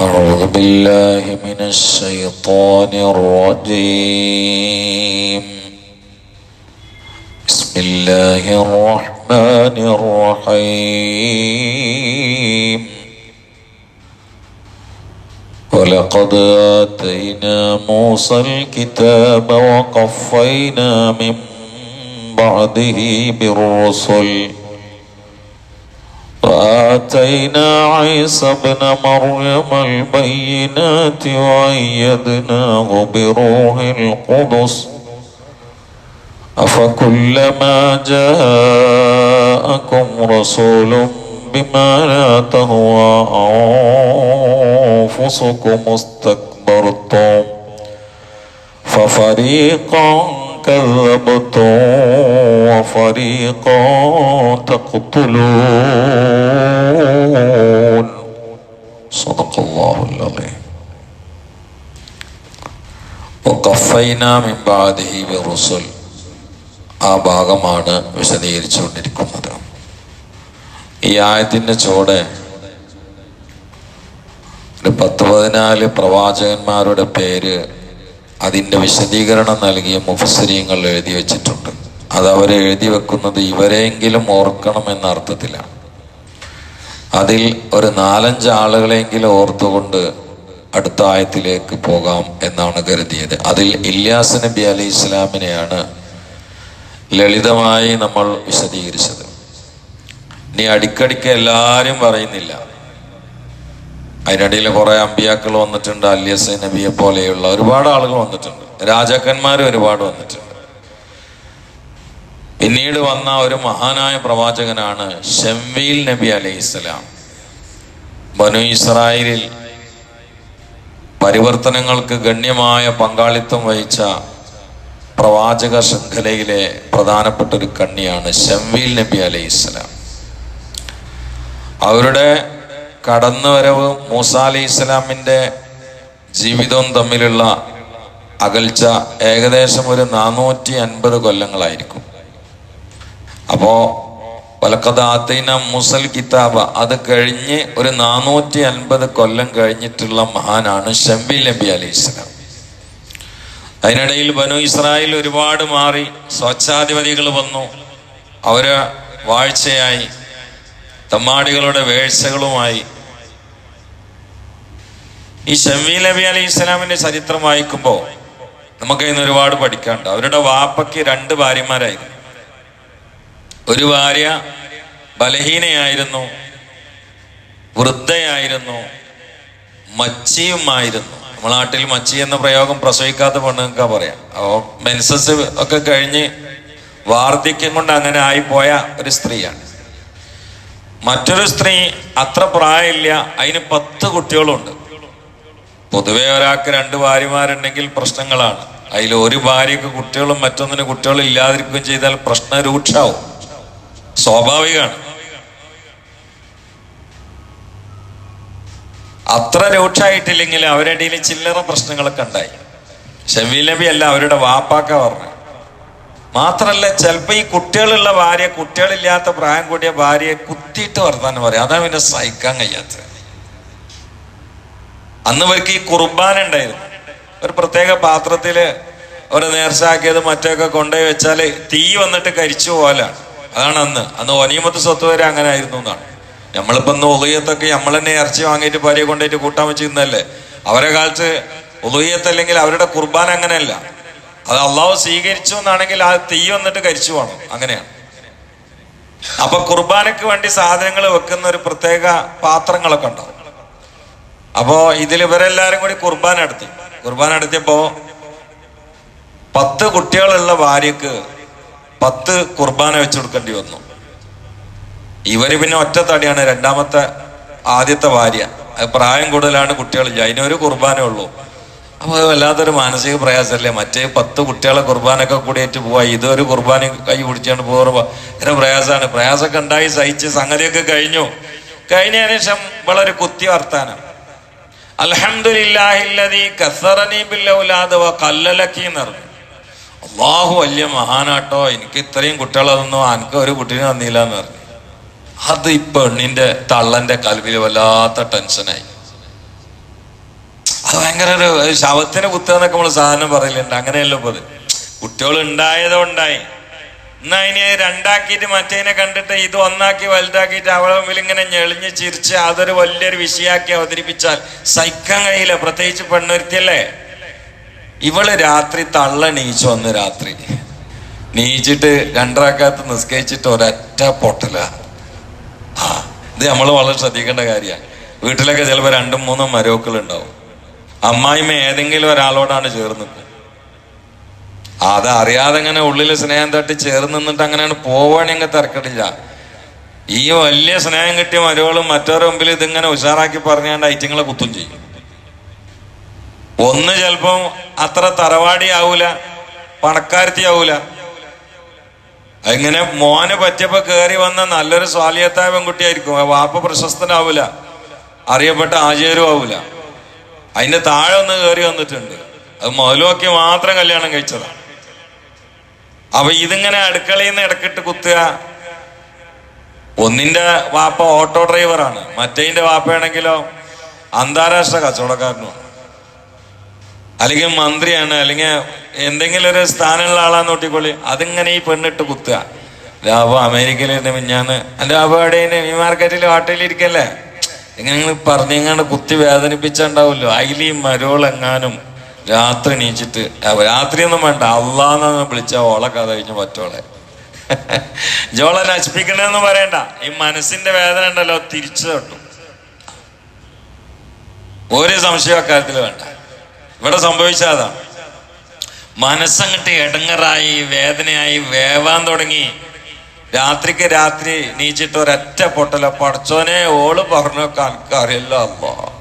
أعوذ بالله من الشيطان الرجيم. بسم الله الرحمن الرحيم. ولقد آتينا موسى الكتاب وقفينا من بعده بالرسل. وآتينا عيسى ابن مريم البينات وأيدناه بروح القدس. أفكلما جاءكم رسول بما لا تهوى أنفسكم استكبرتم ففريقا كذبتم وفريقا تقتلون صدق الله العظيم وقفينا من بعده بالرسل ആ ഭാഗമാണ് വിശദീകരിച്ചുകൊണ്ടിരിക്കുന്നത് ഈ ആയത്തിന്റെ ചുവടെ ഒരു പത്ത് പതിനാല് പ്രവാചകന്മാരുടെ പേര് അതിന്റെ വിശദീകരണം നൽകിയ മുഫസരീങ്ങൾ എഴുതി വച്ചിട്ടുണ്ട്. അത് അവർ എഴുതി വെക്കുന്നത് ഇവരെയെങ്കിലും ഓർക്കണം എന്ന അർത്ഥത്തിലാണ്. അതിൽ ഒരു നാലഞ്ച് ആളുകളെങ്കിലും ഓർത്തുകൊണ്ട് അടുത്ത ആയത്തിലേക്ക് പോകാം എന്നാണ് കരുതിയത്. അതിൽ ഇല്യാസ് നബി അലി ഇസ്ലാമിനെയാണ് ലളിതമായി നമ്മൾ വിശദീകരിച്ചത്. ഇനി അടിക്കടിക്ക് എല്ലാവരും പറയുന്നില്ല. അതിനിടയിൽ കുറെ അമ്പിയാക്കൾ വന്നിട്ടുണ്ട് അല്യസ് നബിയെ പോലെയുള്ള ഒരുപാട് ആളുകൾ വന്നിട്ടുണ്ട്. രാജാക്കന്മാർ ഒരുപാട് വന്നിട്ടുണ്ട്. പിന്നീട് വന്ന ഒരു മഹാനായ പ്രവാചകനാണ് ഷംവീൽ നബി അലൈഹി ഇസ്ലാം ബനു ഇസ്രായേലിൽ പരിവർത്തനങ്ങൾക്ക് ഗണ്യമായ പങ്കാളിത്തം വഹിച്ച പ്രവാചക ശൃംഖലയിലെ പ്രധാനപ്പെട്ട ഒരു കണ്ണിയാണ് ഷംവീൽ നബി അലൈഹി ഇസ്ലാം അവരുടെ കടന്നുവരവ് മൂസ അലി ഇസ്ലാമിന്റെ ജീവിതവും തമ്മിലുള്ള അകൽച്ച ഏകദേശം ഒരു നാനൂറ്റി അൻപത് കൊല്ലങ്ങളായിരിക്കും. അപ്പോ വലക്കഥാത്തീന മുസൽ കിതാബ അത് കഴിഞ്ഞ് ഒരു നാനൂറ്റി അൻപത് കൊല്ലം കഴിഞ്ഞിട്ടുള്ള മഹാനാണ് ഷംബി നബി അലി ഇസ്ലാം അതിനിടയിൽ ബനു ഇസ്രായേൽ ഒരുപാട് മാറി സ്വച്ഛാധിപതികൾ വന്നു. അവർ വാഴ്ചയായി തമ്മാടികളുടെ വേഴ്ചകളുമായി ഈ ഷമീൽ നബി അലി ഇസ്ലാമിന്റെ ചരിത്രം വായിക്കുമ്പോൾ നമുക്ക് ഇന്ന് ഒരുപാട് പഠിക്കാനുണ്ട്. അവരുടെ വാപ്പയ്ക്ക് രണ്ട് ഭാര്യമാരായിരുന്നു ഒരു ഭാര്യ ബലഹീനയായിരുന്നു വൃദ്ധയായിരുന്നു മച്ചിയുമായിരുന്നു. നമ്മളെ നാട്ടിൽ മച്ചി എന്ന പ്രയോഗം പ്രസവിക്കാത്ത പെണ്ണുങ്ങൾക്ക് പറയാം. അപ്പോൾ മെൻസസ് ഒക്കെ കഴിഞ്ഞ് വാർദ്ധക്യം കൊണ്ട് അങ്ങനെ ആയിപ്പോയ ഒരു സ്ത്രീയാണ്. മറ്റൊരു സ്ത്രീ അത്ര പ്രായമില്ല അതിന് പത്ത് കുട്ടികളുണ്ട്. പൊതുവെ ഒരാൾക്ക് രണ്ട് ഭാര്യമാരുണ്ടെങ്കിൽ പ്രശ്നങ്ങളാണ്. അതിൽ ഒരു ഭാര്യക്ക് കുട്ടികളും മറ്റൊന്നിന് കുട്ടികളും ഇല്ലാതിരിക്കുകയും ചെയ്താൽ പ്രശ്ന രൂക്ഷാവും സ്വാഭാവികമാണ്. അത്ര രൂക്ഷമായിട്ടില്ലെങ്കിൽ അവരുടെ ഇടയിൽ ചില്ലറ പ്രശ്നങ്ങളൊക്കെ ഉണ്ടായി. ഷമീൽ നബി അല്ല അവരുടെ വാപ്പാക്ക പറഞ്ഞു മാത്രല്ല ചിലപ്പോ ഈ കുട്ടികളുള്ള ഭാര്യ കുട്ടികളില്ലാത്ത പ്രായം കൂടിയ ഭാര്യയെ കുത്തിയിട്ട് വർത്താനം പറയും. അതാ പിന്നെ സഹിക്കാൻ കഴിയാത്തത്. അന്ന് ഇവർക്ക് ഈ കുർബാന ഉണ്ടായിരുന്നു. ഒരു പ്രത്യേക പാത്രത്തിൽ ഒരു നേർച്ചാക്കിയത് മറ്റൊക്കെ കൊണ്ടുപോയി വെച്ചാൽ തീ വന്നിട്ട് കരിച്ചു പോലാണ് അതാണ് അന്ന്. അന്ന് ഒനിയമത്ത് സ്വത്ത് വരെ അങ്ങനെ ആയിരുന്നു എന്നാണ്. നമ്മളിപ്പോ ഇന്ന് ഉദയത്തൊക്കെ നമ്മൾ തന്നെ ഇറച്ചി വാങ്ങിയിട്ട് പരി കൊണ്ടുപോയിട്ട് കൂട്ടാൻ വെച്ചിരുന്നല്ലേ അവരെ കാലത്ത് ഉദയത്ത് അല്ലെങ്കിൽ അവരുടെ കുർബാന അങ്ങനെയല്ല. അത് അള്ളാഹു സ്വീകരിച്ചു എന്നാണെങ്കിൽ ആ തീ വന്നിട്ട് കരിച്ചു പോകണം അങ്ങനെയാണ്. അപ്പൊ കുർബാനക്ക് വേണ്ടി സാധനങ്ങൾ വെക്കുന്ന ഒരു പ്രത്യേക പാത്രങ്ങളൊക്കെ ഉണ്ടാവും. അപ്പോ ഇതിൽ ഇവരെല്ലാരും കൂടി കുർബാന നടത്തി. കുർബാന നടത്തിയപ്പോ പത്ത് കുട്ടികളുള്ള ഭാര്യക്ക് പത്ത് കുർബാന വെച്ചു കൊടുക്കേണ്ടി വന്നു. ഇവർ പിന്നെ ഒറ്റ തടിയാണ്. രണ്ടാമത്തെ ആദ്യത്തെ ഭാര്യ. പ്രായം കൂടുതലാണ് കുട്ടികളില്ല അതിനൊരു കുർബാന ഉള്ളൂ. അപ്പൊ അത് വല്ലാത്തൊരു മാനസിക പ്രയാസമല്ലേ മറ്റേ പത്ത് കുട്ടികളെ കുർബാനൊക്കെ കൂടിയിട്ട് പോവാ. ഇതൊരു കുർബാന കൈ പിടിച്ചുകൊണ്ട് പോറുമ്പോ ഇങ്ങനെ പ്രയാസമാണ്. പ്രയാസമൊക്കെ ഉണ്ടായി സഹിച്ച് സംഗതിയൊക്കെ കഴിഞ്ഞു. കഴിഞ്ഞതിന് ശേഷം വളരെ കുത്തി വർത്താനം. പറഞ്ഞു. അള്ളാഹു വലിയ മഹാനാട്ടോ. എനിക്ക് ഇത്രയും കുട്ടികളെ തന്നു എനിക്ക് ഒരു കുട്ടീനെ തന്നില്ല എന്ന് പറഞ്ഞു. അത് ഈ പെണ്ണിന്റെ തള്ളന്റെ കൽവിൽ വല്ലാത്ത ടെൻഷനായി. അത് ഭയങ്കര ഒരു ശവത്തിന് കുത്തുക എന്നൊക്കെ നമ്മൾ സാധനം പറയലുണ്ട്. അങ്ങനെയല്ലോ പോലെ കുട്ടികൾ ഉണ്ടായതോ ഉണ്ടായി എന്നാ ഇനി രണ്ടാക്കിയിട്ട് മറ്റേനെ കണ്ടിട്ട് ഇത് ഒന്നാക്കി വലുതാക്കിയിട്ട് അവളെ മുമ്പിൽ ഇങ്ങനെ ഞെളിഞ്ഞ് ചിരിച്ച് അതൊരു വലിയൊരു വിഷയാക്കി അവതരിപ്പിച്ചാൽ സഹിക്കാൻ കഴിയില്ല. പ്രത്യേകിച്ച് പെണ്ണൊരുത്തിയല്ലേ? ഇവൾ രാത്രി തള്ള നീച്ചു വന്ന് രാത്രി. നീച്ചിട്ട് രണ്ടരാക്കകത്ത് നിസ്കരിച്ചിട്ട് ഒരൊറ്റ പൊട്ടല. ആ ഇത് നമ്മൾ വളരെ ശ്രദ്ധിക്കേണ്ട കാര്യമാണ് വീട്ടിലൊക്കെ ചിലപ്പോൾ രണ്ടും മൂന്നും മരോക്കൾ ഉണ്ടാവും അമ്മായിമ്മ ഏതെങ്കിലും ഒരാളോടാണ് ചേർന്നത്. അത് അറിയാതെ ഇങ്ങനെ ഉള്ളിൽ സ്നേഹം തട്ടി ചേർന്ന് നിന്നിട്ട് അങ്ങനെയാണ് പോവാണെങ്കിൽ തിരക്കിടില്ല. ഈ വലിയ സ്നേഹം കിട്ടിയ മരുവളും മറ്റവരുടെ മുമ്പിൽ ഇതിങ്ങനെ ഉഷാറാക്കി പറഞ്ഞാണ്ട് ഐറ്റങ്ങളെ കുത്തും ചെയ്യും. ഒന്ന് ചിലപ്പം അത്ര തറവാടി ആവൂല പണക്കാരത്തി ആവൂല അങ്ങനെ മോന് പറ്റിയപ്പോ കയറി വന്ന നല്ലൊരു സ്വാലിയത്തായ പെൺകുട്ടിയായിരിക്കും. വാപ്പ പ്രശസ്തനാവൂല അറിയപ്പെട്ട ആചാര്യവും ആവൂല. അതിന്റെ താഴെ ഒന്ന് കയറി വന്നിട്ടുണ്ട്. അത് മുതലുമൊക്കെ മാത്രം കല്യാണം കഴിച്ചതാണ് അപ്പൊ ഇതിങ്ങനെ അടുക്കളയിൽ നിന്ന് ഇടക്കിട്ട് കുത്തുക. ഒന്നിന്റെ വാപ്പ ഓട്ടോ ഡ്രൈവറാണ്. മറ്റേതിന്റെ വാപ്പയാണെങ്കിലോ അന്താരാഷ്ട്ര കച്ചവടക്കാരനുമാണ് അല്ലെങ്കിൽ മന്ത്രിയാണ് അല്ലെങ്കിൽ എന്തെങ്കിലും ഒരു സ്ഥാനമുള്ള ആളാന്ന് നോട്ടിക്കൊള്ളി അതിങ്ങനെ ഈ പെണ്ണിട്ട് കുത്തുക. ലാഭം അമേരിക്കയിലിരുന്ന് മിഞ്ഞാന്ന് എന്റെ അവിടെ ഈ മാർക്കറ്റിൽ ഹോട്ടലിരിക്കല്ലേ ഇങ്ങനെ പറഞ്ഞിങ്ങാണ്ട് കുത്തി വേദനിപ്പിച്ചുണ്ടാവുമല്ലോ. അതിൽ മരോളെങ്ങാനും. രാത്രി നീച്ചിട്ട് രാത്രിയൊന്നും വേണ്ട അള്ളാന്ന് വിളിച്ച ഓളെ കഥ കഴിഞ്ഞ് പറ്റോളെ. ജോളെ നശിപ്പിക്കണെന്ന് പറയണ്ട. ഈ മനസ്സിന്റെ വേദന ഉണ്ടല്ലോ തിരിച്ചു തട്ടും. ഒരു സംശയം അക്കാര്യത്തിൽ വേണ്ട. ഇവിടെ സംഭവിച്ചതാണ് മനസ്സങ്ങട്ട് ഇടങ്ങറായി വേദനയായി വേവാൻ തുടങ്ങി. രാത്രിക്ക് രാത്രി നീച്ചിട്ട് ഒരൊറ്റ പൊട്ടല പടച്ചോനെ ഓൾ പറഞ്ഞൊക്കെ ആൾക്കാരില്ല അല്ലോ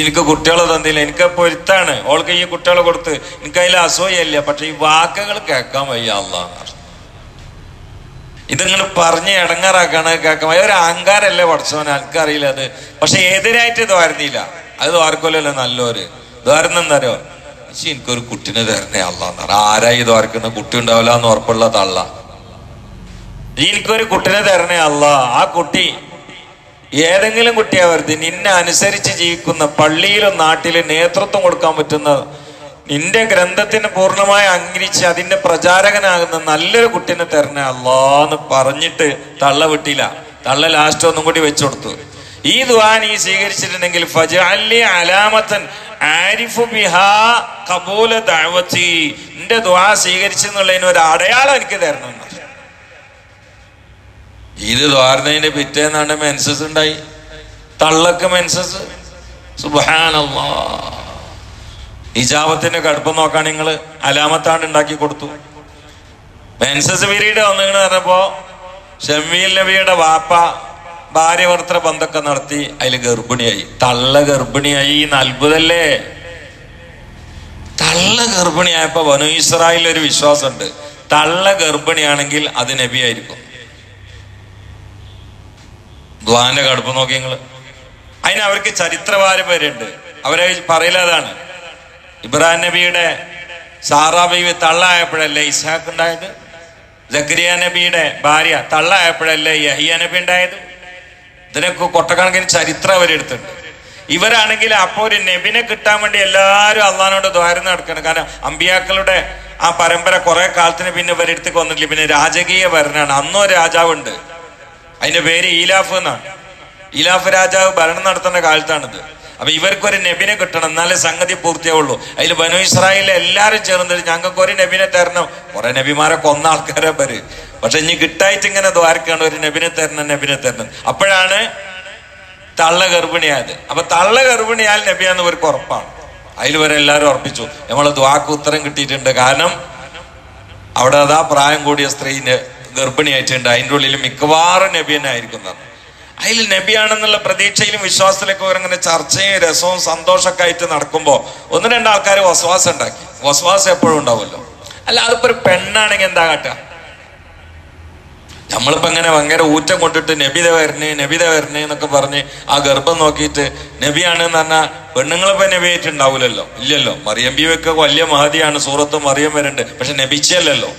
എനിക്ക് കുട്ടികളെ തന്നില്ല. എനിക്ക് പൊരുത്താണ്. ഓൾക്ക് ഈ കുട്ടികളെ കൊടുത്ത് എനിക്ക് അതിൽ അസൂയല്ല പക്ഷെ ഈ വാക്കുകൾ കേൾക്കാൻ വയ്യ അല്ല പറഞ്ഞു. ഇതിങ്ങനെ പറഞ്ഞ് ഇടങ്ങാറാക്കാണ് കേൾക്കാൻ വയ്യ. ഒരു അഹങ്കാരല്ലേ പഠിച്ചവൻ എനിക്കറിയില്ല അത്. പക്ഷെ എതിരായിട്ട് ഇത് വരുന്നില്ല അത് ദ്വാരക്കൊല്ലല്ലോ നല്ലൊരു. ദ്വാരം എന്താരോ പക്ഷെ എനിക്കൊരു കുട്ടിനെ തരണേ അല്ല പറഞ്ഞു ആരായി ദ്വാരക്കുന്ന? കുട്ടി ഉണ്ടാവില്ല എന്ന് ഉറപ്പുള്ള തള്ള എനിക്കൊരു കുട്ടിനെ തരണേ അല്ല ആ കുട്ടി ഏതെങ്കിലും കുട്ടിയെ വരുത്തി നിന്നെ അനുസരിച്ച് ജീവിക്കുന്ന പള്ളിയിലും നാട്ടിലും നേതൃത്വം കൊടുക്കാൻ പറ്റുന്ന നിന്റെ ഗ്രന്ഥത്തിന് പൂർണമായി അംഗീകരിച്ച് അതിന്റെ പ്രചാരകനാകുന്ന നല്ലൊരു കുട്ടീനെ തരണേ അല്ലാന്ന് പറഞ്ഞിട്ട് തള്ള വിട്ടില്ല. തള്ള ലാസ്റ്റ് ഒന്നും കൂടി വെച്ചു കൊടുത്തു. ഈ ദുആ നീ സ്വീകരിച്ചിട്ടുണ്ടെങ്കിൽ ഫജഅല്ലി അലാമത്തൻ ആരിഫു ബിഹാ ഖബൂല ദഅവതി നിന്റെ ദുആ സ്വീകരിച്ചെന്നുള്ളതിന് ഒരു അടയാളം എനിക്ക് തരണം. ഇത് ദ്വാരനതിന്റെ പിറ്റേന്നാണ് മെൻസസ് ഉണ്ടായി. തള്ളക്ക് മെൻസസ്. സുബാനല്ലാ കടുപ്പം നോക്കാൻ നിങ്ങൾ അലാമത്താണ് ഉണ്ടാക്കി കൊടുത്തു. മെൻസസ് പീരീഡ് വന്നിങ്ങനെ പറഞ്ഞപ്പോ ഷമീൽ നബിയുടെ വാപ്പ ഭാര്യ ഭർത്തൃ ബന്ധമൊക്കെ നടത്തി അതിൽ ഗർഭിണിയായി. തള്ള ഗർഭിണിയായി എന്ന് അത്ഭുതല്ലേ? തള്ള ഗർഭിണിയായപ്പോ വനു ഇസ്രായേലിൽ ഒരു വിശ്വാസമുണ്ട്. തള്ള ഗർഭിണിയാണെങ്കിൽ അത് നബിയായിരിക്കും. ദ്വാന്റെ കടുപ്പ് നോക്കി നിങ്ങൾ. അതിന് അവർക്ക് ചരിത്ര വരെയുണ്ട്. അവരെ പറയലതാണ് ഇബ്രാഹിം നബിയുടെ സാറാ ബീവി തള്ളായപ്പോഴല്ലേ ഇസ്ഹാഖ് ഉണ്ടായത്? ജക്കരിയ നബിയുടെ ഭാര്യ തള്ളായപ്പോഴല്ലേ യഹിയ നബി ഉണ്ടായത്? ഇതിനൊക്കെ കൊട്ടക്കണക്കിന് ചരിത്രം അവരെടുത്തുണ്ട് ഇവരാണെങ്കിൽ അപ്പോ ഒരു നബിനെ കിട്ടാൻ വേണ്ടി എല്ലാവരും അള്ളഹാനോട് ദ്വാരം നടക്കണം. കാരണം അമ്പിയാക്കളുടെ ആ പരമ്പര കുറെ കാലത്തിന് പിന്നെ ഇവരെടുത്തേക്ക് വന്നിട്ടില്ല. പിന്നെ രാജകീയ ഭരണമാണ്. അന്നോ രാജാവുണ്ട്. അതിന്റെ പേര് ഈലാഫ് എന്നാണ് ഈലാഫ് രാജാവ് ഭരണം നടത്തുന്ന കാലത്താണിത്. അപ്പൊ ഇവർക്കൊരു നബിനെ കിട്ടണം എന്നാലേ സംഗതി പൂർത്തിയാവുള്ളൂ. അതിൽ ബനു ഇസ്രായേലിലെ എല്ലാവരും ചേർന്നിട്ട് ഞങ്ങൾക്ക് ഒരു നബിനെ തരണം. കുറെ നബിമാരെ കൊന്ന ആൾക്കാരെ പേര് പക്ഷെ ഇനി കിട്ടായിട്ട് ഇങ്ങനെ ദ്വാരക്കാണ് ഒരു നബിനെ തരണം നബിനെ തരണം? അപ്പോഴാണ് തള്ള ഗർഭിണിയായത്. അപ്പൊ തള്ള ഗർഭിണിയാൽ നബിയാന്ന് ഇവർക്ക് ഉറപ്പാണ്. അതിൽ വരെ എല്ലാവരും ഉറപ്പിച്ചു. നമ്മൾ ദ്വാക്ക് ഉത്തരം കിട്ടിയിട്ടുണ്ട്. കാരണം അവിടെ അതാ പ്രായം കൂടിയ സ്ത്രീന് ഗർഭിണിയായിട്ടുണ്ട്. അതിന്റെ ഉള്ളിൽ മിക്കവാറും നബി തന്നെ ആയിരിക്കുന്നത് അതിൽ നബിയാണെന്നുള്ള പ്രതീക്ഷയിലും വിശ്വാസത്തിലൊക്കെ ഇങ്ങനെ ചർച്ചയും രസവും സന്തോഷമൊക്കെ ആയിട്ട് നടക്കുമ്പോൾ ഒന്ന് രണ്ട് ആൾക്കാർ വസ്വാസം ഉണ്ടാക്കി. വസ്വാസം എപ്പോഴും ഉണ്ടാവുമല്ലോ. അല്ല അതിപ്പോ ഒരു പെണ്ണാണെങ്കിൽ എന്താ കാട്ടുക? നമ്മളിപ്പോ ഇങ്ങനെ ഭയങ്കര ഊറ്റം കൊണ്ടിട്ട് നബിത വരണേ നബിത വരണേ എന്നൊക്കെ പറഞ്ഞ് ആ ഗർഭം നോക്കിയിട്ട് നബിയാണ് എന്ന് പറഞ്ഞാൽ പെണ്ണുങ്ങളിപ്പോ നബിയായിട്ടുണ്ടാവില്ലല്ലോ ഇല്ലല്ലോ. മറിയം ബീവൊക്കെ വലിയ മഹതിയാണ്. സൂറത്ത് മറിയം വരുന്നുണ്ട്. പക്ഷെ നബിച്ചല്ലല്ലോ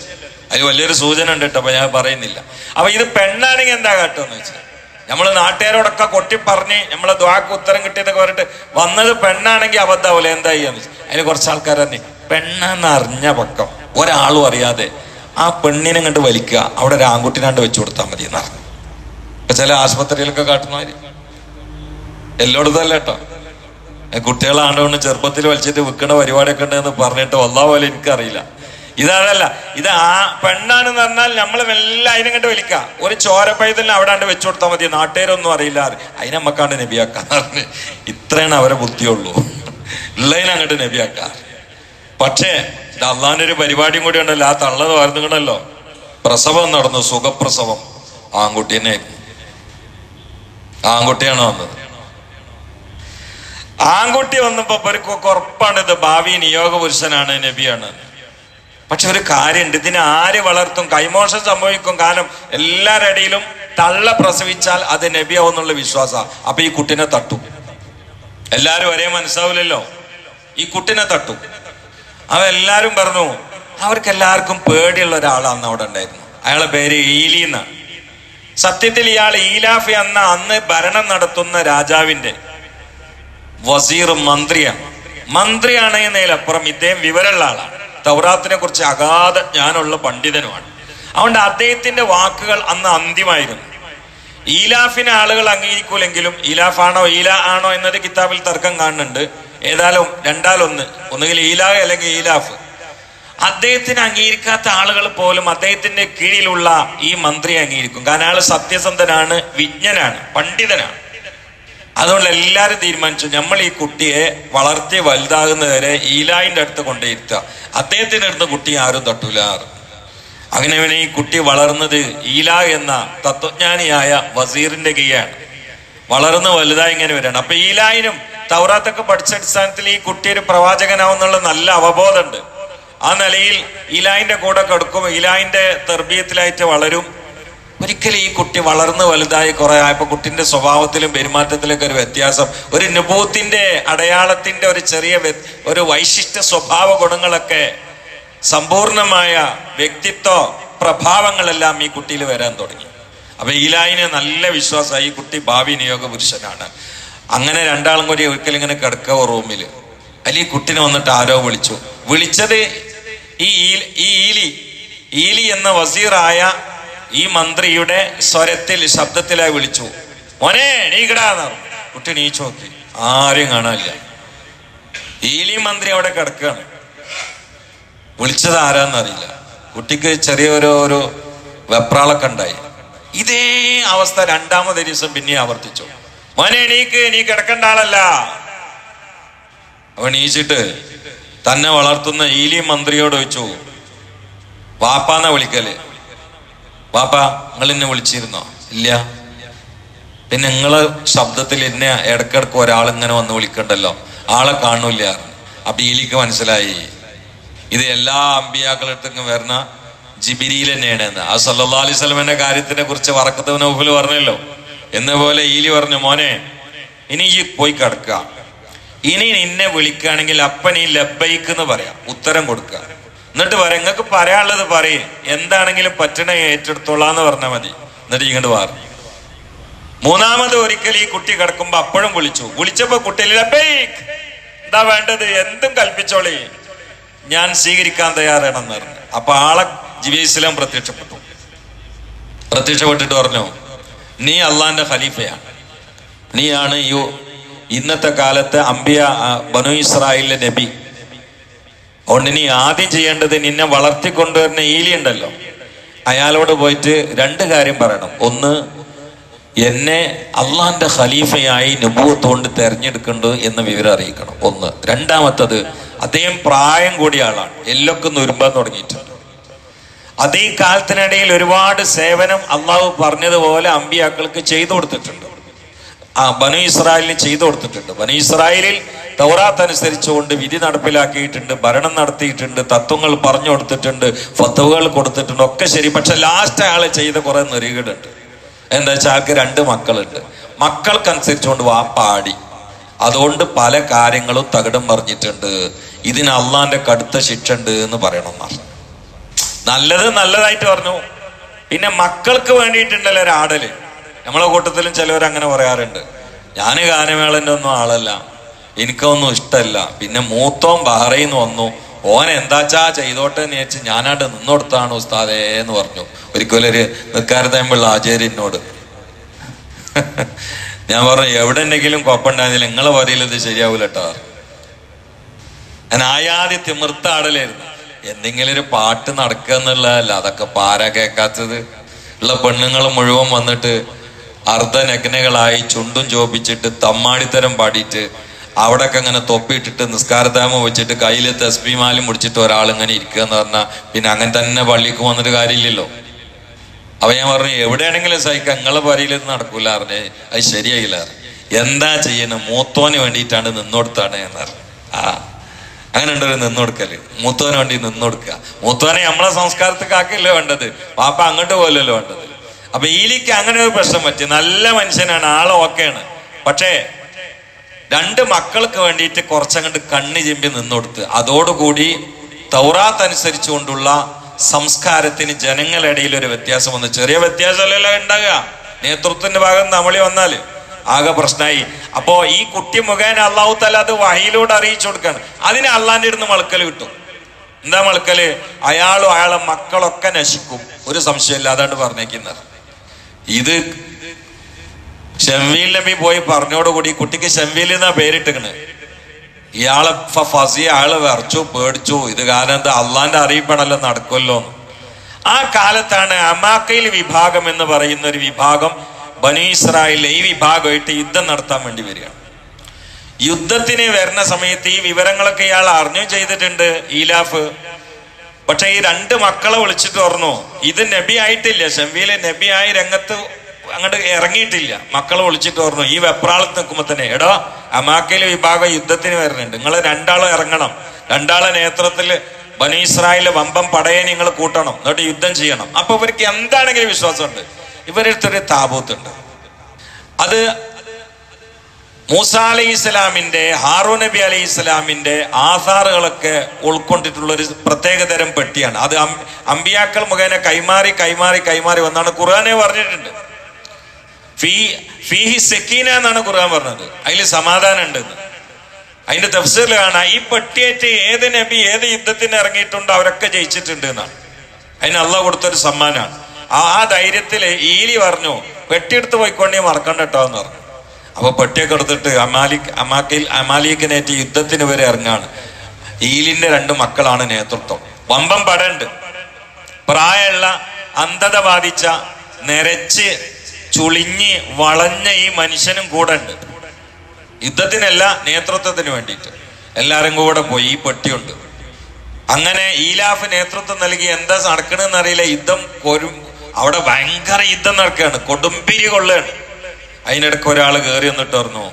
അതിൽ വലിയൊരു സൂചന ഉണ്ട് കേട്ടോ അപ്പൊ ഞാൻ പറയുന്നില്ല. അപ്പൊ ഇത് പെണ്ണാണെങ്കിൽ എന്താ കാട്ടുമെന്ന് വെച്ചാൽ നമ്മൾ നാട്ടുകാരോടൊക്കെ കൊട്ടി പറഞ്ഞ് നമ്മളെ ദ്വാക്ക് ഉത്തരം കിട്ടിയതൊക്കെ പറഞ്ഞിട്ട് വന്നത് പെണ്ണാണെങ്കിൽ അബദ്ധാവൂല എന്താ ചെയ്യാന്ന് വെച്ചാൽ അതിന് കുറച്ച് ആൾക്കാർ തന്നെ പെണ്ണെന്ന് അറിഞ്ഞ പക്കം ഒരാളും അറിയാതെ ആ പെണ്ണിനെ കണ്ട് വലിക്കുക അവിടെ ഒരു ആൺകുട്ടിനാണ്ട് വെച്ചു കൊടുത്താൽ മതി എന്ന് പറഞ്ഞു. ഇപ്പൊ ചില ആശുപത്രിയിലൊക്കെ കാട്ടുന്ന മാതിരി എല്ലായിടത്തും അല്ല കേട്ടോ. കുട്ടികളാണ്ടുകൊണ്ട് ചെറുപ്പത്തിൽ വലിച്ചിട്ട് വിൽക്കുന്ന പരിപാടിയൊക്കെ ഉണ്ടെന്ന് പറഞ്ഞിട്ട് വന്നാ പോലെ എനിക്കറിയില്ല. ഇതല്ല ഇത് ആ പെണ്ണാണെന്ന് പറഞ്ഞാൽ നമ്മൾ മെല്ലെ അതിനെ കണ്ട് വലിക്കുക ഒരു ചോരപ്പൈതലിനെ അവിടെ കണ്ട് വെച്ചു കൊടുത്താൽ മതി. നാട്ടുകാരൊന്നും അറിയില്ല അതിനെ നമ്മക്കാണ്ട് നബിയാക്കാൻ ഇത്രയാണ് അവരെ ബുദ്ധിയുള്ളൂ. ഉള്ളതിനെ അങ്ങോട്ട് നബിയാക്കാം. പക്ഷേ ഇത് ഒരു പരിപാടിയും കൂടി ഉണ്ടല്ലോ. ആ തള്ളത് വരുന്നുണ്ടല്ലോ പ്രസവം നടന്നു. സുഖപ്രസവം. ആൺകുട്ടി തന്നെ ആൺകുട്ടിയാണ് വന്നത്? ആൺകുട്ടി വന്നപ്പോ ഒരു ഉറപ്പാണ് ഇത് ഭാവി നിയോഗ പുരുഷനാണ് നബിയാണ്. പക്ഷെ ഒരു കാര്യമുണ്ട്. ഇതിനെ ആര് വളർത്തും? കൈമോശം സംഭവിക്കും. കാരണം എല്ലാവരുടെ ഇടയിലും തള്ള പ്രസവിച്ചാൽ അത് നബിയാവും എന്നുള്ള വിശ്വാസമാണ് അപ്പൊ ഈ കുട്ടിനെ തട്ടും. എല്ലാരും ഒരേ മനസ്സാവില്ലല്ലോ? ഈ കുട്ടിനെ തട്ടും. അവ എല്ലാരും പറഞ്ഞു അവർക്ക് എല്ലാവർക്കും പേടിയുള്ള ഒരാളാണ് അവിടെ ഉണ്ടായിരുന്നു അയാളെ പേര് ഈലി എന്നാണ് സത്യത്തിൽ ഇയാൾ ഈലാഫി എന്ന അന്ന് ഭരണം നടത്തുന്ന രാജാവിന്റെ വസീർ മന്ത്രിയാണ്. മന്ത്രിയാണ് എന്നതിലപ്പുറം ഇദ്ദേഹം വിവരമുള്ള ആളാണ്. തൗറാത്തിനെ കുറിച്ച് അഗാധ ജ്ഞാനമുള്ള പണ്ഡിതനുമാണ്. അതുകൊണ്ട് അദ്ദേഹത്തിന്റെ വാക്കുകൾ അന്ന് അന്തിമായിരുന്നു. ഈലാഫിനെ ആളുകൾ അംഗീകരിക്കൂലെങ്കിലും ഈലാഫാണോ ഈല ആണോ എന്നത് കിതാബിൽ തർക്കം കാണുന്നുണ്ട്. ഏതായാലും രണ്ടാലൊന്ന് ഒന്നുകിൽ ഈലാ അല്ലെങ്കിൽ ഈലാഫ്. അദ്ദേഹത്തിന് അംഗീകരിക്കാത്ത ആളുകൾ പോലും അദ്ദേഹത്തിന്റെ കീഴിലുള്ള ഈ മന്ത്രിയെ അംഗീകരിക്കും. കാരണം അയാൾ സത്യസന്ധനാണ് വിജ്ഞനാണ് പണ്ഡിതനാണ്. അതുകൊണ്ട് എല്ലാവരും തീരുമാനിച്ചു നമ്മൾ ഈ കുട്ടിയെ വളർത്തി വലുതാകുന്നവരെ ഈലായിന്റെ അടുത്ത് കൊണ്ടിരുത്തുക അദ്ദേഹത്തിന്റെ അടുത്ത് കുട്ടി ആരും തൊട്ടില്ല അങ്ങനെ ഇവനെ ഈ കുട്ടി വളർന്നത് ഈല എന്ന തത്വജ്ഞാനിയായ വസീറിന്റെ കീഴാണ്. വളർന്ന് വലുതായി ഇങ്ങനെ വരികയാണ്. അപ്പൊ ഈലായിനും തൗറാത്തൊക്കെ പഠിച്ച അടിസ്ഥാനത്തിൽ ഈ കുട്ടി ഒരു പ്രവാചകനാവുന്നുള്ള നല്ല അവബോധമുണ്ട്. ആ നിലയിൽ ഈലായിന്റെ കൂടെ കടുക്കും ഈലായിന്റെ തെർബീയത്തിലായിട്ട് വളരും. ഒരിക്കലും ഈ കുട്ടി വളർന്ന് വലുതായി കുറെ ആയപ്പോ കുട്ടിന്റെ സ്വഭാവത്തിലും പെരുമാറ്റത്തിലൊക്കെ ഒരു വ്യത്യാസം. ഒരു നുഭൂത്തിന്റെ അടയാളത്തിന്റെ ഒരു ചെറിയ ഒരു വൈശിഷ്ട സ്വഭാവ ഗുണങ്ങളൊക്കെ സമ്പൂർണമായ വ്യക്തിത്വ പ്രഭാവങ്ങളെല്ലാം ഈ കുട്ടിയിൽ വരാൻ തുടങ്ങി. അപ്പൊ ഈലായിന് നല്ല വിശ്വാസമായി ഈ കുട്ടി ഭാവി നിയോഗ പുരുഷനാണ്. അങ്ങനെ രണ്ടാളും കൂടി ഒരിക്കലും ഇങ്ങനെ കിടക്കുക റൂമിൽ. അതിൽ ഈ കുട്ടിനെ വന്നിട്ട് ആരോ വിളിച്ചു. വിളിച്ചത് ഈ ഈലി ഈലി എന്ന വസീറായ ഈ മന്ത്രിയുടെ സ്വരത്തിൽ ശബ്ദത്തിലായി വിളിച്ചു. മോനെ നീക്കടാന്ന് കുട്ടി നീച്ചു നോക്കി. ആരും കാണാനില്ല. ഈലി മന്ത്രി അവിടെ കിടക്കുകയാണ്. വിളിച്ചത് ആരാന്നറിയില്ല കുട്ടിക്ക് ചെറിയൊരു ഒരു വെപ്രാളൊക്കെ ഉണ്ടായി. ഇതേ അവസ്ഥ രണ്ടാമത് ദിവസം പിന്നെ ആവർത്തിച്ചു. മോനെ എണീക്ക് നീ കിടക്കേണ്ട ആളല്ല. അവൻ ഈച്ചിട്ട് തന്നെ വളർത്തുന്ന ഈലി മന്ത്രിയോട് ചോദിച്ചു. വാപ്പാന്ന വിളിക്കൽ? വാപ്പ നിങ്ങൾ എന്നെ വിളിച്ചിരുന്നോ? ഇല്ല. പിന്നെ നിങ്ങളെ ശബ്ദത്തിൽ എന്നെ ഇടക്കിടക്ക് ഒരാൾ ഇങ്ങനെ വന്ന് വിളിക്കണ്ടല്ലോ. ആളെ കാണൂല അപ്പൊ ഈലിക്ക് മനസ്സിലായി. ഇത് എല്ലാ അമ്പിയാക്കളടുത്തും വരുന്ന ജിബിരിയിൽ തന്നെയാണ് എന്ന് ആ സല്ലാ അലൈഹി സ്വലമിന്റെ കാര്യത്തിനെ കുറിച്ച് വറക്കത്തവനെ നൗഫിൽ പറഞ്ഞല്ലോ. എന്ന പോലെ ഈലി പറഞ്ഞു മോനെ ഇനി ഈ പോയി കിടക്കുക. ഇനി നിന്നെ വിളിക്കുകയാണെങ്കിൽ അപ്പൻ ഈ ലബൈക്ക് എന്ന് പറയാം. ഉത്തരം കൊടുക്കുക. എന്നിട്ട് പറയാം നിങ്ങൾക്ക് പറയാനുള്ളത് പറയും. എന്താണെങ്കിലും പറ്റണ ഏറ്റെടുത്തോളാന്ന് പറഞ്ഞാൽ മതി. എന്നിട്ട് ഇങ്ങോട്ട് വാർ മൂന്നാമത് ഒരിക്കൽ ഈ കുട്ടി കിടക്കുമ്പോ അപ്പോഴും വിളിച്ചു. വിളിച്ചപ്പോ കുട്ടി എന്താ വേണ്ടത്? എന്തും കൽപ്പിച്ചോളി. ഞാൻ സ്വീകരിക്കാൻ തയ്യാറാണെന്ന് പറഞ്ഞു. അപ്പൊ ആളെ ജീവിസ്ലാം പ്രത്യക്ഷപ്പെട്ടു. പ്രത്യക്ഷപ്പെട്ടിട്ട് പറഞ്ഞു നീ അള്ളാന്റെ ഖലീഫയാണ്. നീയാണ് യു ഇന്നത്തെ കാലത്ത് അംബിയ ബനു ഇസ്രായേലിലെ നബി. അതുകൊണ്ട് നീ ആദ്യം ചെയ്യേണ്ടത് നിന്നെ വളർത്തിക്കൊണ്ടുവരുന്ന ഈലി ഉണ്ടല്ലോ. അയാളോട് പോയിട്ട് രണ്ട് കാര്യം പറയണം. ഒന്ന് എന്നെ അള്ളാന്റെ ഖലീഫയായി നുബൂത്ത് കൊണ്ട് തെരഞ്ഞെടുക്കേണ്ടത് എന്ന് വിവരം അറിയിക്കണം. ഒന്ന്. രണ്ടാമത്തത് അദ്ദേഹം പ്രായം കൂടിയ ആളാണ്. എല്ലൊക്കെ നുരുമ്പാൻ തുടങ്ങിയിട്ടുണ്ട്. അതേ കാലത്തിനിടയിൽ ഒരുപാട് സേവനം അള്ളാഹു പറഞ്ഞതുപോലെ അമ്പിയാക്കൾക്ക് ചെയ്തു കൊടുത്തിട്ടുണ്ട്. ആ ബനു ഇസ്രായേലിന് ചെയ്തു കൊടുത്തിട്ടുണ്ട്. ബനു ഇസ്രായേലിൽ തൗറാത്ത് അനുസരിച്ചുകൊണ്ട് വിധി നടപ്പിലാക്കിയിട്ടുണ്ട് ഭരണം നടത്തിയിട്ടുണ്ട് തത്വങ്ങൾ പറഞ്ഞു കൊടുത്തിട്ടുണ്ട് ഫത്തുവകൾ കൊടുത്തിട്ടുണ്ട് ഒക്കെ ശരി. പക്ഷെ ലാസ്റ്റ് അയാൾ ചെയ്ത കുറെ നെറികേടുണ്ട്. എന്താ വെച്ചാൽ ആൾക്ക് രണ്ട് മക്കളുണ്ട്. മക്കൾക്കനുസരിച്ചുകൊണ്ട് വാ പാടി അതുകൊണ്ട് പല കാര്യങ്ങളും തകിടം പറഞ്ഞിട്ടുണ്ട് ഇതിന് അള്ളാന്റെ കടുത്ത ശിക്ഷ ഉണ്ട് എന്ന് പറയണം നല്ലത് നല്ലതായിട്ട് പറഞ്ഞു. പിന്നെ മക്കൾക്ക് വേണ്ടിയിട്ടുണ്ടല്ലോ ഒരാടൽ. നമ്മളെ കൂട്ടത്തിലും ചിലവർ അങ്ങനെ പറയാറുണ്ട്. ഞാൻ ഗാനമേളന്റെ ഒന്നും ആളല്ല. എനിക്കൊന്നും ഇഷ്ടമല്ല പിന്നെ മൂത്തോം ബഹ്റയിൽ നിന്ന് വന്നു. ഓൻ എന്താച്ചാ ചെയ്തോട്ടെ എന്ന് വെച്ച് ഞാനാണ്ട് നിന്നോടത്താണ് ഉസ്താദേ എന്ന് പറഞ്ഞു. ഒരിക്കലും ഒരു നിൽക്കാരത്തമ്പുള്ള ആചാര്യ എന്നോട്. ഞാൻ പറഞ്ഞു എവിടെ ഉണ്ടെങ്കിലും കുഴപ്പമുണ്ടായിരുന്നില്ല നിങ്ങളെ പറയില്ലത് ശരിയാവൂല കേട്ടോ ഞാൻ ആയാതി തിമിർത്താടലായിരുന്നു എന്തെങ്കിലും ഒരു പാട്ട് നടക്കുക എന്നുള്ളതല്ല അതൊക്കെ പാര കേൾക്കാത്തത്. ഉള്ള പെണ്ണുങ്ങൾ മുഴുവൻ വന്നിട്ട് അർദ്ധനഗ്നകളായി ചുണ്ടും ചോപ്പിച്ചിട്ട് തമ്മാടിത്തരം പാടിയിട്ട് അവിടെയൊക്കെ അങ്ങനെ തൊപ്പിയിട്ടിട്ട് നിസ്കാരധാമം വെച്ചിട്ട് കയ്യിൽ തസ്ബിമാലും മുടിച്ചിട്ട് ഒരാൾ ഇങ്ങനെ ഇരിക്കുക എന്ന് പറഞ്ഞാൽ പിന്നെ അങ്ങനെ തന്നെ പള്ളിക്ക് വന്നിട്ട് കാര്യമില്ലല്ലോ. അപ്പൊ ഞാൻ പറഞ്ഞു എവിടെയാണെങ്കിലും സഹിക്കാം നിങ്ങളെ പറയിൽ ഇത് നടക്കൂല അറിഞ്ഞ് അത് ശരിയായില്ല എന്താ ചെയ്യുന്നത് മൂത്തോന് വേണ്ടിയിട്ടാണ് നിന്നോടുത്താണ് എന്ന് ആ അങ്ങനെ ഉണ്ട് ഒരു നിന്നൊടുക്കൽ. മൂത്തോന് വേണ്ടി നിന്നൊടുക്കുക. മൂത്തോനെ നമ്മളെ സംസ്കാരത്തിൽ കാക്കല്ലേ വേണ്ടത്? പാപ്പ അങ്ങോട്ട് പോലല്ലോ വേണ്ടത്? അപ്പൊ ഈലിക്ക് അങ്ങനെ ഒരു പ്രശ്നം പറ്റി. നല്ല മനുഷ്യനാണ് ആൾ ഓക്കെയാണ്. പക്ഷേ രണ്ട് മക്കൾക്ക് വേണ്ടിയിട്ട് കുറച്ചങ്ങോട്ട് കണ്ണ് ചെമ്പി നിന്നൊടുത്ത് അതോടുകൂടി തൗറാത്ത് അനുസരിച്ചുകൊണ്ടുള്ള സംസ്കാരത്തിന് ജനങ്ങളുടെ ഇടയിൽ ഒരു വ്യത്യാസം വന്നു. ചെറിയ വ്യത്യാസമല്ലല്ലോ ഉണ്ടാകുക നേതൃത്വത്തിന്റെ ഭാഗം നമ്മളി വന്നാൽ ആകെ പ്രശ്നമായി അപ്പോ ഈ കുട്ടി മുഖേന അള്ളാഹു തല അത് വഹിയിലൂടെ അറിയിച്ചു കൊടുക്കാണ്. അതിന് അള്ളാന്റെ ഇരുന്ന് മളക്കൽ കിട്ടും. എന്താ മളക്കൽ അയാളും അയാളെ മക്കളൊക്കെ നശിക്കും. ഒരു സംശയമില്ല. അതാണ് പറഞ്ഞേക്കുന്നത്. ഇത് ഷംവീൽ നബി പോയി പറഞ്ഞോടുകൂടി കുട്ടിക്ക് ഷംവീൽ എന്നാ പേരിട്ടിക്കണ് ഇയാളെ ഫസി അയാൾ വിറച്ചു പേടിച്ചു. ഇത് കാരണം എന്താ? അള്ളാന്റെ അറിയിപ്പണല്ലോ നടക്കുമല്ലോ ആ കാലത്താണ് അമാക്കയിൽ വിഭാഗം എന്ന് പറയുന്ന ഒരു വിഭാഗം ബനു ഇസ്രായേലിലെ ഈ വിഭാഗമായിട്ട് യുദ്ധം നടത്താൻ വേണ്ടി വരികയാണ്. യുദ്ധത്തിന് വരുന്ന സമയത്ത് ഈ വിവരങ്ങളൊക്കെ ഇയാൾ അറിഞ്ഞു ചെയ്തിട്ടുണ്ട് ഈലാഫ്. പക്ഷെ ഈ രണ്ട് മക്കളെ വിളിച്ചിട്ട് പറഞ്ഞു ഇത് നബി ആയിട്ടില്ല ചെമ്പിയിൽ നബി ആയി രംഗത്ത് അങ്ങോട്ട് ഇറങ്ങിയിട്ടില്ല. മക്കളെ വിളിച്ചിട്ട് പറഞ്ഞു ഈ വെപ്രാളത്ത് നിൽക്കുമ്പോ തന്നെ എടോ അമാക്കയിലെ വിഭാഗം യുദ്ധത്തിന് വരുന്നുണ്ട് നിങ്ങൾ രണ്ടാളും ഇറങ്ങണം രണ്ടാളെ നേതൃത്വത്തിൽ ബനു ഇസ്രായേലിലെ വമ്പം പടയെ നിങ്ങൾ കൂട്ടണം എന്നിട്ട് യുദ്ധം ചെയ്യണം. അപ്പൊ ഇവർക്ക് എന്താണെങ്കിലും വിശ്വാസമുണ്ട്. ഇവരുടെ അടുത്തൊരു താപൂത്തുണ്ട് അത് മൂസ അലൈഹി ഇസ്ലാമിന്റെ ഹാറൂ നബി അലി ഇസ്ലാമിന്റെ ആധാറുകളൊക്കെ ഉൾക്കൊണ്ടിട്ടുള്ള ഒരു പ്രത്യേക തരം പെട്ടിയാണ്. അത് അമ്പിയാക്കൾ മുഖേന കൈമാറി കൈമാറി കൈമാറി വന്നാണ് ഖുർആനെ പറഞ്ഞിട്ടുണ്ട്. ഫീ ഫീഹി സെക്കീന എന്നാണ് ഖുർആൻ പറഞ്ഞത്. അതിൽ സമാധാനം ഉണ്ടെന്ന് അതിന്റെ തഫ്സീറിൽ കാണാം ഈ പെട്ടിയേറ്റ് ഏത് നബി ഏത് യുദ്ധത്തിന് ഇറങ്ങിയിട്ടുണ്ട് അവരൊക്കെ ജയിച്ചിട്ടുണ്ട് എന്നാണ്. അതിന് അള്ള കൊടുത്തൊരു സമ്മാനമാണ്. ആ ധൈര്യത്തിൽ ഈലി പറഞ്ഞു പെട്ടിയെടുത്ത് പോയിക്കൊണ്ടേ മറക്കണ്ട കേട്ടോ എന്ന് പറഞ്ഞു. അപ്പൊ പെട്ടിയൊക്കെ എടുത്തിട്ട് അമാലിക് അമാക്കയിൽ അമാലിക്കനേറ്റി യുദ്ധത്തിന് വരെ ഇറങ്ങാണ്. ഈലിന്റെ രണ്ട് മക്കളാണ് നേതൃത്വം. വമ്പം പടണ്ട് പ്രായമുള്ള അന്ധത ബാധിച്ച നിരച്ച് ചുളിഞ്ഞ് വളഞ്ഞ ഈ മനുഷ്യനും കൂടെ ഉണ്ട്. യുദ്ധത്തിനല്ല നേതൃത്വത്തിന് വേണ്ടിയിട്ട്. എല്ലാരും കൂടെ പോയി ഈ പെട്ടിയുണ്ട്. അങ്ങനെ ഈലാഫ് നേതൃത്വം നൽകി എന്താ നടക്കണെന്നറിയില്ല യുദ്ധം കൊരും അവിടെ ഭയങ്കര യുദ്ധം നടക്കുകയാണ്. കൊടുമ്പിരി കൊള്ളുകയാണ്. അതിനിടയ്ക്ക് ഒരാൾ കയറി വന്നിട്ട് പറഞ്ഞു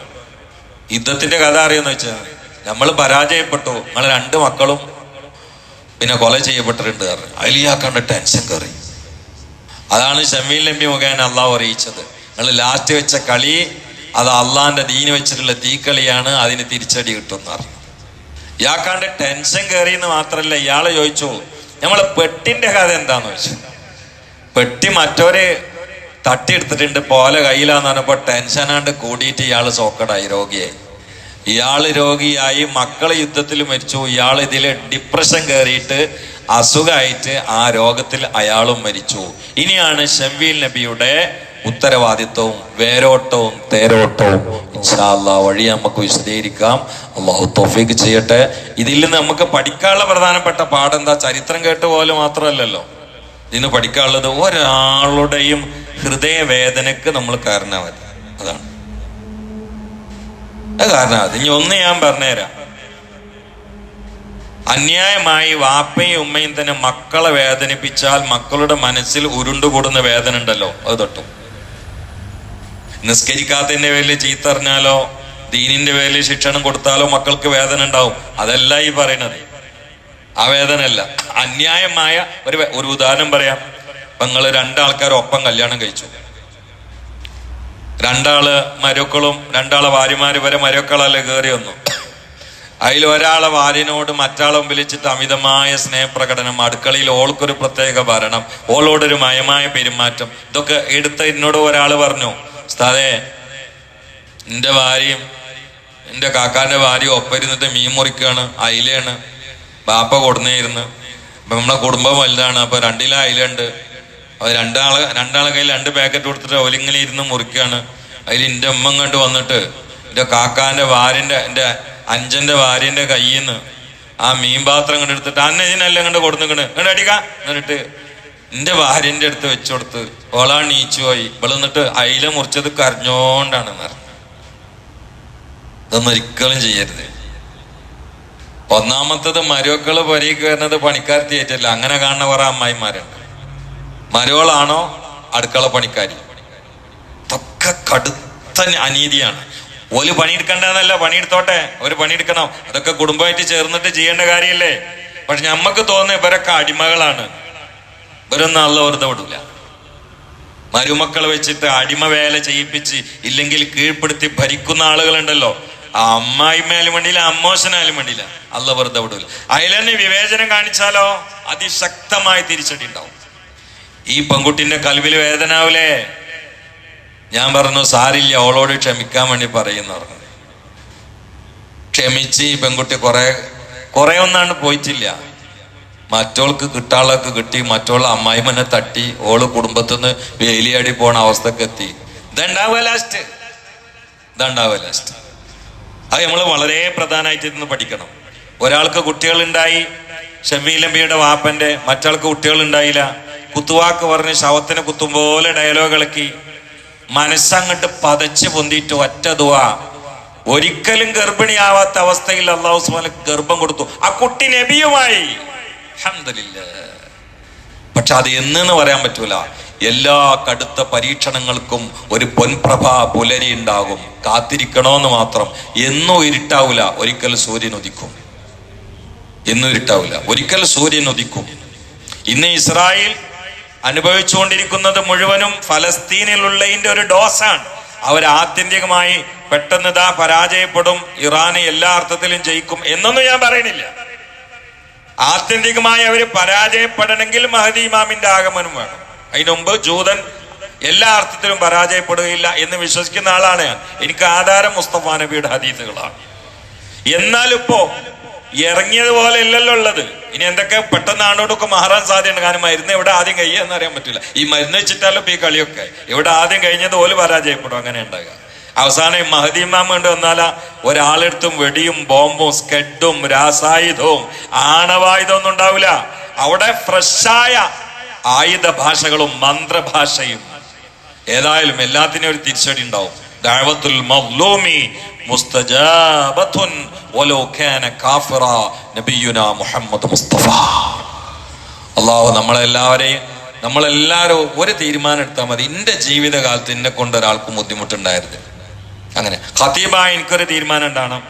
യുദ്ധത്തിന്റെ കഥ അറിയാന്ന് വെച്ചാൽ നമ്മൾ പരാജയപ്പെട്ടു. നമ്മൾ രണ്ട് മക്കളും പിന്നെ കൊല ചെയ്യപ്പെട്ടിട്ടുണ്ട്. പറഞ്ഞു. അതിൽ ഇയാൾക്കണ്ട് ടെൻഷൻ കയറി അതാണ് ഷമീൽ നബി മുഖേന അള്ളാഹു അറിയിച്ചത്. നിങ്ങൾ ലാസ്റ്റ് വെച്ച കളി അത് അള്ളാന്റെ ദീന് വെച്ചിട്ടുള്ള തീക്കളിയാണ് അതിന് തിരിച്ചടി കിട്ടും പറഞ്ഞു. ഇയാൾക്കാണ്ട് ടെൻഷൻ കയറി എന്ന് മാത്രല്ല ഇയാൾ ചോദിച്ചു നമ്മളെ പെട്ടിന്റെ കഥ എന്താന്ന് വെച്ചു പെട്ടി മറ്റോര് തട്ടിയെടുത്തിട്ടുണ്ട് പോലെ കയ്യിലാന്ന് ടെൻഷൻ ടെൻഷനാണ്ട് കൂടിയിട്ട് ഇയാൾ സോക്കടായി രോഗിയായി. ഇയാൾ രോഗിയായി മക്കൾ യുദ്ധത്തിൽ മരിച്ചു. ഇയാൾ ഇതിൽ ഡിപ്രഷൻ കയറിയിട്ട് അസുഖമായിട്ട് ആ രോഗത്തിൽ അയാളും മരിച്ചു. ഇനിയാണ് ഷംവീൽ നബിയുടെ ഉത്തരവാദിത്വവും വേരോട്ടവും തേരോട്ടവും. ഇൻഷാ അല്ലാ വഴി നമുക്ക് വിശദീകരിക്കാം. അള്ളാഹു തോഫീക്ക് ചെയ്യട്ടെ. ഇതിൽ നിന്ന് നമുക്ക് പഠിക്കാനുള്ള പ്രധാനപ്പെട്ട പാഠം എന്താ? ചരിത്രം കേട്ട് പോലെ മാത്രമല്ലല്ലോ. ഇതിന് പഠിക്കാനുള്ളത് ഒരാളുടെയും ഹൃദയവേദനക്ക് നമ്മൾ കാരണമാവരുത് അതാണ്. അത് കാരണമാവരുത് ഇനി ഒന്ന് ഞാൻ പറഞ്ഞുതരാം. അന്യായമായി വാപ്പയും ഉമ്മയും തന്നെ മക്കളെ വേദനിപ്പിച്ചാൽ മക്കളുടെ മനസ്സിൽ ഉരുണ്ടുകൂടുന്ന വേദന ഉണ്ടല്ലോ അത് തൊട്ടും. നിസ്കരിക്കാത്തതിന്റെ പേരിൽ ചീത്തറിഞ്ഞാലോ ദീനിന്റെ പേരിൽ ശിക്ഷണം കൊടുത്താലോ മക്കൾക്ക് വേദന ഉണ്ടാവും. അതല്ല ഈ പറയണത്. ആ വേദനയല്ല അന്യായമായ ഒരു ഒരു ഉദാഹരണം പറയാം. നിങ്ങൾ രണ്ടാൾക്കാരും ഒപ്പം കല്യാണം കഴിച്ചു. രണ്ടാൾ മരുക്കളും രണ്ടാളെ ഭാര്യമാര് വരെ മരുക്കളല്ലേ കയറി വന്നു. അതിൽ ഒരാളെ ഭാര്യനോട് മറ്റാളെ വിളിച്ചിട്ട് അമിതമായ സ്നേഹപ്രകടനം അടുക്കളയിൽ ഓൾക്കൊരു പ്രത്യേക ഭരണം ഓളോടൊരു മയമായ പെരുമാറ്റം ഇതൊക്കെ എടുത്ത എന്നോട് ഒരാൾ പറഞ്ഞു സ്ഥലേ എന്റെ ഭാര്യയും എന്റെ കാക്കാന്റെ ഭാര്യയും ഒപ്പം ഇരുന്നിട്ട് മീൻ മുറിക്കാണ് അയിലയാണ്. ബാപ്പ കൊടുന്നേരുന്നു അപ്പൊ നമ്മളെ കുടുംബം വലുതാണ്. അപ്പൊ രണ്ടില അയിലുണ്ട്. അത് രണ്ടാൾ രണ്ടാളെ കയ്യിൽ രണ്ട് പാക്കറ്റ് കൊടുത്തിട്ട് ഒലിങ്ങനെ ഇരുന്ന് മുറിക്കുകയാണ് അതിൽ എന്റെ ഉമ്മ കണ്ട് വന്നിട്ട് എന്റെ കാക്കാന്റെ വാര്യന്റെ എന്റെ അഞ്ചന്റെ വാര്യന്റെ കയ്യിൽ നിന്ന് ആ മീൻ പാത്രം കണ്ട് എടുത്തിട്ട് അന്നെ ഇതിനെല്ലാം കണ്ട് കൊടുത്തിക്കണ് കണ്ട് അടിക്ക. എന്നിട്ട് എന്റെ വാര്യന്റെ അടുത്ത് വെച്ചു കൊടുത്ത് ഓളാ നീച്ചു പോയി. ഇവൾ എന്നിട്ട് അയില മുറിച്ചത് കരഞ്ഞോണ്ടാണ് ഇതൊന്നും ഒരിക്കലും ചെയ്യരുത്. ഒന്നാമത്തത് മരുമക്കൾ പൊരയ്ക്ക് വരുന്നത് പണിക്കാരത്തി ഏറ്റല്ല അങ്ങനെ കാണുന്ന കുറെ അമ്മായിമാരുണ്ട്. മരുവളാണോ അടുക്കള പണിക്കാരി. ഇതൊക്കെ കടുത്ത അനീതിയാണ്. ഓൽ പണിയെടുക്കണ്ടെന്നല്ല പണിയെടുത്തോട്ടെ. ഒരു പണിയെടുക്കണം. അതൊക്കെ കുടുംബമായിട്ട് ചേർന്നിട്ട് ചെയ്യേണ്ട കാര്യമല്ലേ പക്ഷെ നമ്മക്ക് തോന്നുന്ന ഇവരൊക്കെ അടിമകളാണ്. ഇവരൊന്നും അല്ല വെറുതെ വിടൂല. മരുമക്കൾ വെച്ചിട്ട് അടിമ വേല ചെയ്യിപ്പിച്ച് ഇല്ലെങ്കിൽ കീഴ്പ്പെടുത്തി ഭരിക്കുന്ന ആളുകളുണ്ടല്ലോ. ആ അമ്മായിമായാലും വേണ്ടിയില്ല അമ്മോശനായാലും വേണ്ടിയില്ല. അല്ല വെറുതെ വിടൂല. അതിലെന്നെ വിവേചനം കാണിച്ചാലോ? അതിശക്തമായ തിരിച്ചടി ഉണ്ടാവും. ഈ പെൺകുട്ടിന്റെ കൽവിൽ വേദനാവില്ലേ? ഞാൻ പറഞ്ഞു സാരില്ല അവളോട് ക്ഷമിക്കാൻ വേണ്ടി പറയുന്നു പറഞ്ഞു. ക്ഷമിച്ച് ഈ പെൺകുട്ടി കുറെ കുറെ ഒന്നാണ് പോയിട്ടില്ല. മറ്റോൾക്ക് കിട്ടാളൊക്കെ കിട്ടി മറ്റുള്ള അമ്മായിമനെ തട്ടി ഓൾ കുടുംബത്തിന്ന് വേലിയാടി പോണ അവസ്ഥക്കെത്തി ഇതുണ്ടാവുക ലാസ്റ്റ് ഇതുണ്ടാവുക ലാസ്റ്റ് അത് നമ്മൾ വളരെ പ്രധാനമായിട്ട് ഇന്ന് പഠിക്കണം. ഒരാൾക്ക് കുട്ടികളുണ്ടായി ഷമീലമ്പിയുടെ വാപ്പന്റെ മറ്റാൾക്ക് കുട്ടികൾ ഉണ്ടായില്ല കുത്തുവാക്ക് പറഞ്ഞ് ശവത്തിന് കുത്തും പോലെ ഡയലോഗ് ഇളക്കി. മനസ്സങ്ങട്ട് പതച്ച് പൊന്തിയിട്ട് ഒറ്റ ദുവാ. ഒരിക്കലും ഗർഭിണിയാവാത്ത അവസ്ഥയിൽ അള്ളാഹു സുബ്ഹാനഹു ഗർഭം കൊടുത്തു. ആ കുട്ടി നബിയുമായി. പക്ഷെ അത് എന്ന് പറയാൻ പറ്റൂല. എല്ലാ കടുത്ത പരീക്ഷണങ്ങൾക്കും ഒരു പൊൻപ്രഭ പുലരി ഉണ്ടാകും കാത്തിരിക്കണോന്ന് മാത്രം. എന്നും ഇരുട്ടാവില്ല ഒരിക്കൽ സൂര്യൻ ഉദിക്കും. എന്നും ഇരുട്ടാവില്ല ഒരിക്കൽ സൂര്യൻ ഉദിക്കും. ഇന്ന് ഇസ്രായേൽ അനുഭവിച്ചുകൊണ്ടിരിക്കുന്നത് മുഴുവനും ഫലസ്തീനിലുള്ളതിന്റെ ഒരു ഡോസാണ്. അവർ ആത്യന്തികമായി പെട്ടെന്ന് ഇതാ പരാജയപ്പെടും. ഇറാന് എല്ലാ അർത്ഥത്തിലും ജയിക്കും എന്നൊന്നും ഞാൻ പറയുന്നില്ല. ആത്യന്തികമായി അവർ പരാജയപ്പെടണമെങ്കിൽ മഹദി ഇമാമിന്റെ ആഗമനം വേണം. അതിനു മുമ്പ് ജൂതൻ എല്ലാ അർത്ഥത്തിലും പരാജയപ്പെടുകയില്ല എന്ന് വിശ്വസിക്കുന്ന ആളാണ് ഞാൻ. എനിക്ക് ആധാരം മുസ്തഫ നബിയുടെ ഹദീസുകളാണ്. എന്നാലിപ്പോ ഇറങ്ങിയതുപോലെ ഇല്ലല്ലോ ഉള്ളത്. ഇനി എന്തൊക്കെ പെട്ടെന്ന് ആണോടൊക്കെ മാറാൻ സാധ്യതയുണ്ട്. കാരണം മരുന്ന് എവിടെ ആദ്യം കഴിയുക അറിയാൻ പറ്റില്ല. ഈ മരുന്ന് വെച്ചിട്ടല്ലോ ഈ കളിയൊക്കെ. ഇവിടെ ആദ്യം കഴിഞ്ഞത് ഓൽ പരാജയപ്പെടും. അങ്ങനെ ഉണ്ടാകുക. അവസാനം ഈ മഹദി ഇമാം കൊണ്ട് വന്നാലാ ഒരാളെടുത്തും വെടിയും ബോംബും സ്കെഡും രാസായുധവും ആണവായുധം ഒന്നും ഉണ്ടാവില്ല. അവിടെ ഫ്രഷായ ആയുധ ഭാഷകളും മന്ത്രഭാഷയും. ഏതായാലും എല്ലാത്തിനും ഒരു തിരിച്ചടി ഉണ്ടാവും. വലോ കാന കാഫിറ മുഹമ്മദ് മുസ്തഫ. അള്ളാഹു നമ്മളെല്ലാവരെയും നമ്മളെല്ലാവരും ഒരു തീരുമാനം എടുത്താൽ മതി. എന്റെ ജീവിതകാലത്ത് എന്നെ കൊണ്ട് ഒരാൾക്കും ബുദ്ധിമുട്ടുണ്ടായിരുന്നു അങ്ങനെ. ഖത്തീബായ എനിക്കൊരു തീരുമാനം ഉണ്ടാണ്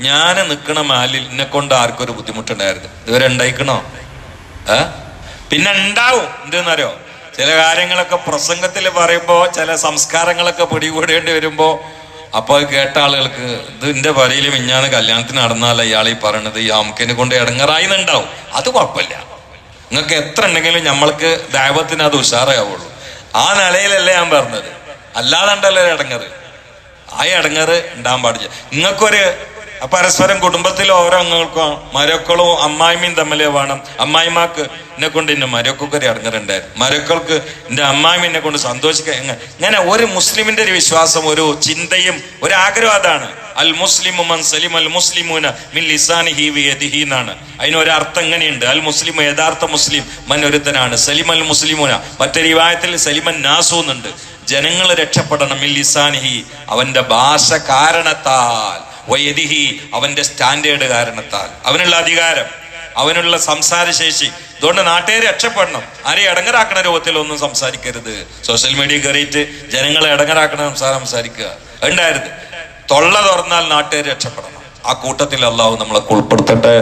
ഞാൻ നിൽക്കണ മാലിൽ എന്നെ കൊണ്ട് ആർക്കും ഒരു ബുദ്ധിമുട്ടുണ്ടായിരുന്നു ഇതുവരെ ഉണ്ടായിക്കണോ? ഏ? പിന്നെ ഉണ്ടാവും എന്തെന്നറിയോ? ചില കാര്യങ്ങളൊക്കെ പ്രസംഗത്തിൽ പറയുമ്പോൾ ചില സംസ്കാരങ്ങളൊക്കെ പിടികൂടേണ്ടി വരുമ്പോൾ അപ്പോൾ അത് കേട്ട ആളുകൾക്ക് ഇത് എന്റെ വരയിൽ മിഞ്ഞാണ് കല്യാണത്തിന് നടന്നാൽ ഇയാൾ ഈ പറയണത്. ഈ അമുക്കിനെ കൊണ്ട് ഇടങ്ങറായി എന്നുണ്ടാവും അത് കുഴപ്പമില്ല. നിങ്ങൾക്ക് എത്ര ഉണ്ടെങ്കിലും നമ്മൾക്ക് ദൈവത്തിന് അത് ഉഷാറാവുള്ളൂ. ആ നിലയിലല്ലേ ഞാൻ പറഞ്ഞത്. അല്ലാതെ ഉണ്ടല്ലോ ഇടങ്ങറ്. ആ ഇടങ്ങറ് ഉണ്ടാകാൻ പാടില്ല. നിങ്ങൾക്കൊരു പരസ്പരം കുടുംബത്തിലെ ഓരോ അംഗങ്ങൾക്കും മരക്കളും അമ്മായിമ്മയും തമ്മിലെ വേണം. അമ്മായിമാക്ക് എന്നെ കൊണ്ട് എന്നെ മരക്കൊക്കെ ഒരു ഇടങ്ങറുണ്ടായിരുന്നു മരക്കൾക്ക് എന്റെ അമ്മായിമ്മ എന്നെ കൊണ്ട് സന്തോഷിക്കാൻ ഇങ്ങനെ ഒരു മുസ്ലിമിന്റെ ഒരു വിശ്വാസം ഒരു ചിന്തയും ഒരു ആഗ്രഹം അതാണ്. അൽ മുസ്ലിമു മൻ സലിം അൽ മുസ്ലിമൂന മിൻ ലിസാനിഹി യദിഹി എന്നാണ്. അതിന് ഒരു അർത്ഥം എങ്ങനെയുണ്ട്? അൽ മുസ്ലിം യഥാർത്ഥ മുസ്ലിം മൻ ഒരുത്തനാണ്. സലിം അൽ മുസ്ലിമൂന. മറ്റൊരു വിവാഹത്തിൽ സലിമൻ നാസു എന്നുണ്ട്. ജനങ്ങൾ രക്ഷപ്പെടണം മിൻ ലിസാനിഹി. അവന്റെ ഭാഷ കാരണത്താൽ വൈദിഹി അവന്റെ സ്റ്റാൻഡേർഡ് കാരണത്താൽ. അവനുള്ള അധികാരം അവനുള്ള സംസാരശേഷി. അതുകൊണ്ട് നാട്ടുകാരെ രക്ഷപ്പെടണം. ആരെ അടങ്ങരാക്കണ രൂപത്തിൽ ഒന്നും സംസാരിക്കരുത്. സോഷ്യൽ മീഡിയ കയറിയിട്ട് ജനങ്ങളെ അടങ്ങരാക്കണ സംസാരം സംസാരിക്കുക. ഉണ്ടായിരുന്നത് തൊള്ള തുറന്നാൽ നാട്ടുകാർ രക്ഷപ്പെടണം. ആ കൂട്ടത്തിൽ അള്ളാഹു നമ്മളെ ഉൾപ്പെടുത്തട്ടെ.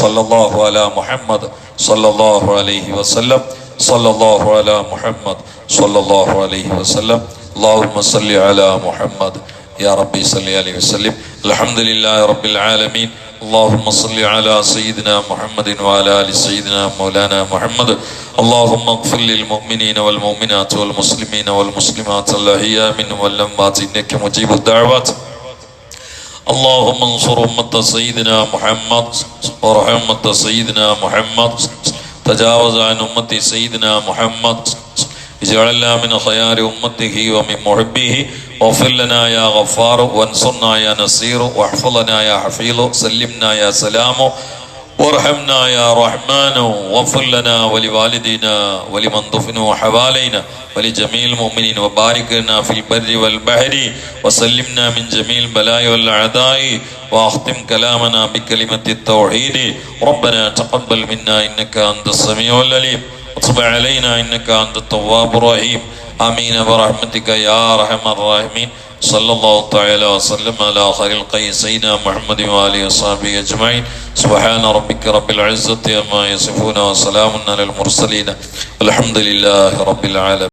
സല്ലല്ലാഹു അല മുഹമ്മദ് സല്ലല്ലാഹു അലൈഹി വസല്ലം സല്ലല്ലാഹു അല മുഹമ്മദ് സല്ലല്ലാഹു അലൈഹി വസല്ലം. അല മുഹമ്മദ്. يا ربي صل عليه وسلم الحمد لله رب العالمين اللهم صل على سيدنا محمد وعلى ال سيدنا مولانا محمد اللهم اغفر للمؤمنين والمؤمنات والمسلمين والمسلمات الاحياء منهم والاموات انك مجيب الدعوات اللهم انصر أمة سيدنا محمد وارحم أمة سيدنا محمد تجاوز عن أمة سيدنا محمد اجعلنا من خيار أمته ومن محبه واغفر لنا يا غفار وانصرنا يا نصير. واحفظنا يا حفيظ. سلمنا يا سلام. وارحمنا يا رحمن واغفر لنا ولوالدينا ولمن دفنوا حوالينا ولجميع المؤمنين وبارك لنا في البر والبحر وسلمنا من جميع البلاء والأعداء وأختم كلامنا بكلمة التوحيد. ربنا تقبل منا إنك أنت السميع العليم. وتب علينا إنك أنت التواب الرحيم. آمين برحمتك يا أرحم الراحمين صلى الله تعالى وسلم على خير القيس سيدنا محمد وآله وصحبه أجمعين سبحان ربك رب العزة عما يصفون وسلام على المرسلين الحمد لله رب العالمين